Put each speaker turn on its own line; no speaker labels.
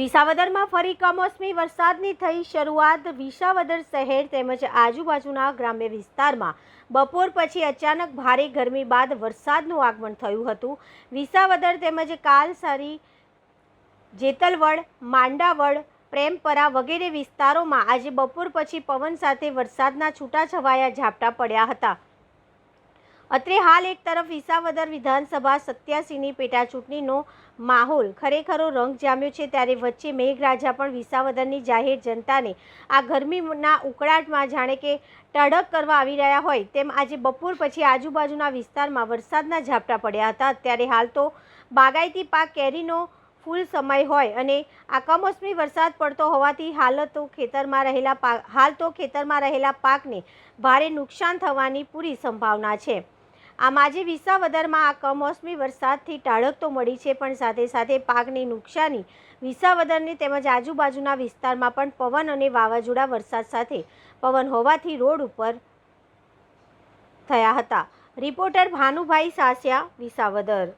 વિસાવદરમાં ફરી કમોસમી વરસાદની થઈ શરૂઆત વિસાવદર શહેર તેમજ આજુબાજુના ગ્રામ્ય વિસ્તારમાં. બપોર પછી અચાનક ભારે ગરમી બાદ વરસાદનું આગમન થયું હતું. વિસાવદર તેમજ કાલસારી, જેતલવડ, માંડાવડ, પ્રેમપરા વગેરે વિસ્તારોમાં આજે બપોર પછી પવન સાથે વરસાદના છૂટાછવાયા ઝાપટા પડ્યા હતા. અત્રે હાલ એક તરફ વિસાવદર વિધાનસભા સત્યાસીની પેટા ચૂંટણીનો માહોલ ખરેખરો રંગ જામ્યો છે, ત્યારે વચ્ચે મેઘરાજા પણ વિસાવદરની જાહેર જનતાને આ ગરમીના ઉકળાટમાં જાણે કે ટડક કરવા આવી રહ્યા હોય તેમ આજે બપોર પછી આજુબાજુના વિસ્તારમાં વરસાદના ઝાપટા પડ્યા હતા. અત્યારે હાલ તો બાગાયતી પાક કેરીનો ફૂલ સમય હોય અને આ કમોસમી વરસાદ પડતો હોવાથી હાલ તો ખેતરમાં રહેલા પાક હાલ તો ખેતરમાં રહેલા પાકને ભારે નુકસાન થવાની પૂરી સંભાવના છે. આમ આજે વિસાવદરમાં આ કમોસમી વરસાદથી ટાળક તો મળી છે, પણ સાથે સાથે પાકની નુકસાની. વિસાવદરની તેમજ આજુબાજુના વિસ્તારમાં પણ પવન અને વાવાઝોડા વરસાદ સાથે પવન હોવાથી રોડ ઉપર થયા હતા. રિપોર્ટર ભાનુભાઈ સાસિયા, વિસાવદર.